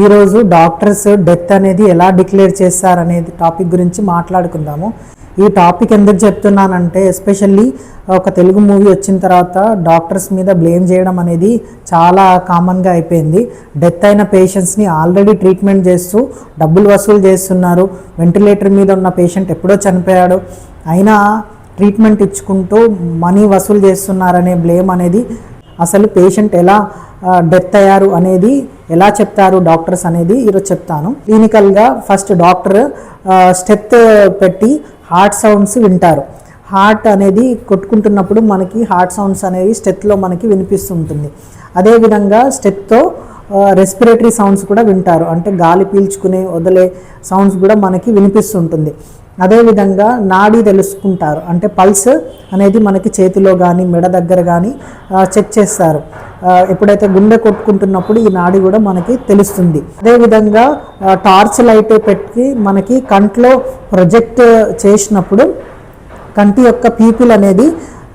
ఈరోజు doctors death అనేది ఎలా డిక్లేర్ చేస్తారనేది టాపిక్ గురించి మాట్లాడుకుందాము. ఈ టాపిక్ ఎందుకు చెప్తున్నానంటే ఎస్పెషల్లీ ఒక తెలుగు మూవీ వచ్చిన తర్వాత డాక్టర్స్ మీద బ్లేమ్ చేయడం అనేది చాలా కామన్గా అయిపోయింది. డెత్ అయిన పేషెంట్స్ని ఆల్రెడీ ట్రీట్మెంట్ చేస్తూ డబ్బులు వసూలు చేస్తున్నారు. వెంటిలేటర్ మీద ఉన్న పేషెంట్ ఎప్పుడో చనిపోయాడు. అయినా ట్రీట్మెంట్ ఇచ్చుకుంటూ మనీ వసూలు చేస్తున్నారనే బ్లేమ్ అనేది అసలు పేషెంట్ ఎలా డెత్ అయ్యారు అనేది ఎలా చెప్తారు డాక్టర్స్ అనేది ఈరోజు చెప్తాను. క్లినికల్గా ఫస్ట్ డాక్టర్ స్టెప్ పెట్టి హార్ట్ సౌండ్స్ వింటారు. హార్ట్ అనేది కొట్టుకుంటున్నప్పుడు మనకి హార్ట్ సౌండ్స్ అనేవి స్టెత్లో మనకి వినిపిస్తుంటుంది. అదేవిధంగా స్టెత్తో రెస్పిరేటరీ సౌండ్స్ కూడా వింటారు. అంటే గాలి పీల్చుకునే వదిలే సౌండ్స్ కూడా మనకి వినిపిస్తుంటుంది. అదేవిధంగా నాడీ తెలుసుకుంటారు. అంటే పల్స్ అనేది మనకి చేతిలో కానీ మెడ దగ్గర కానీ చెక్ చేస్తారు. ఎప్పుడైతే గుండె కొట్టుకుంటున్నప్పుడు ఈ నాడి కూడా మనకి తెలుస్తుంది. అదేవిధంగా టార్చ్ లైట్ పెట్టి మనకి కంట్లో ప్రొజెక్ట్ చేసినప్పుడు కంటి యొక్క పీపుల్ అనేది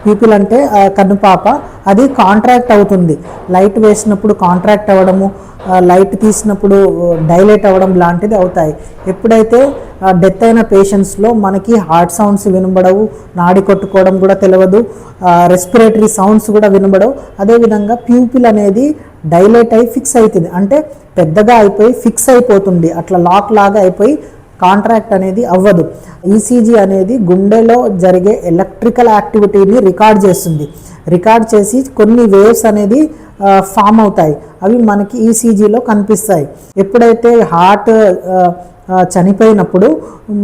పీపుల్ అంటే కనుపాప అది కాంట్రాక్ట్ అవుతుంది. లైట్ వేసినప్పుడు కాంట్రాక్ట్ అవ్వడము లైట్ తీసినప్పుడు డైలేట్ అవ్వడం లాంటిది అవుతాయి. ఎప్పుడైతే డెత్ అయిన పేషెంట్స్లో మనకి హార్ట్ సౌండ్స్ వినబడవు నాడి కొట్టుకోవడం కూడా తెలియదు రెస్పిరేటరీ సౌండ్స్ కూడా వినబడవు. అదేవిధంగా ప్యూపిల్ అనేది డైలేట్ అయి ఫిక్స్ అవుతుంది అంటే పెద్దగా అయిపోయి ఫిక్స్ అయిపోతుంది. అట్లా లాక్ లాగా అయిపోయి కాంట్రాక్ట్ అనేది అవ్వదు. ఈసీజీ అనేది గుండెలో జరిగే ఎలక్ట్రికల్ యాక్టివిటీని రికార్డ్ చేస్తుంది. రికార్డ్ చేసి కొన్ని వేవ్స్ అనేది ఫామ్ అవుతాయి. అవి మనకి ఈసీజీలో కనిపిస్తాయి. ఎప్పుడైతే హార్ట్ చనిపోయినప్పుడు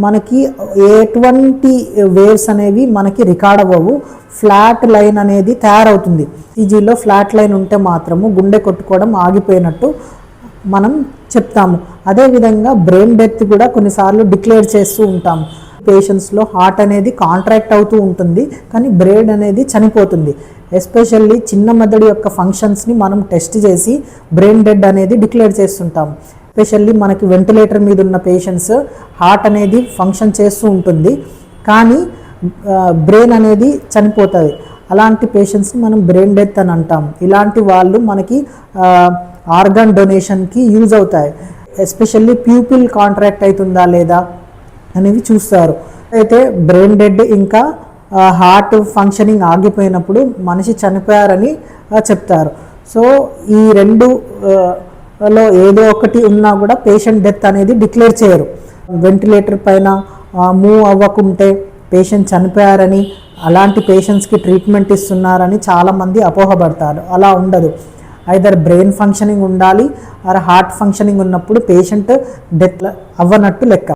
మనకి ఎటువంటి వేవ్స్ అనేవి మనకి రికార్డ్ అవ్వవు. ఫ్లాట్ లైన్ అనేది తయారవుతుంది. ఈజీలో ఫ్లాట్ లైన్ ఉంటే మాత్రము గుండె కొట్టుకోవడం ఆగిపోయినట్టు మనం చెప్తాము. అదేవిధంగా బ్రెయిన్ డెత్ కూడా కొన్నిసార్లు డిక్లేర్ చేస్తూ ఉంటాము. పేషెంట్స్లో హార్ట్ అనేది కాంట్రాక్ట్ అవుతూ ఉంటుంది కానీ బ్రెయిన్ అనేది చనిపోతుంది. ఎస్పెషల్లీ చిన్న మెదడు యొక్క ఫంక్షన్స్ని మనం టెస్ట్ చేసి బ్రెయిన్ డెడ్ అనేది డిక్లేర్ చేస్తుంటాం ఎస్పెషల్లీ మనకి వెంటిలేటర్ మీద ఉన్న పేషెంట్స్ హార్ట్ అనేది ఫంక్షన్ చేస్తూ ఉంటుంది కానీ బ్రెయిన్ అనేది చనిపోతుంది. అలాంటి పేషెంట్స్ని మనం బ్రెయిన్ డెత్ అని అంటాం ఇలాంటి వాళ్ళు మనకి ఆర్గాన్ డొనేషన్కి యూజ్ అవుతాయి. ఎస్పెషల్లీ ప్యూపిల్ కాంట్రాక్ట్ అవుతుందా లేదా అనేవి చూస్తారు. అయితే బ్రెయిన్ డెడ్ ఇంకా హార్ట్ ఫంక్షనింగ్ ఆగిపోయినప్పుడు మనిషి చనిపోయారని చెప్తారు. సో ఈ రెండు లో ఏదో ఒకటి ఉన్నా కూడా పేషెంట్ డెత్ అనేది డిక్లేర్ చేయరు. వెంటిలేటర్ పైన మూవ్ అవ్వకుంటే పేషెంట్ చనిపోయారని అలాంటి పేషెంట్స్కి ట్రీట్మెంట్ ఇస్తున్నారని చాలామంది అపోహపడతారు. అలా ఉండదు. ఐదర్ బ్రెయిన్ ఫంక్షనింగ్ ఉండాలి ఆర్ హార్ట్ ఫంక్షనింగ్ ఉన్నప్పుడు పేషెంట్ డెత్ అవ్వనట్టు లెక్క.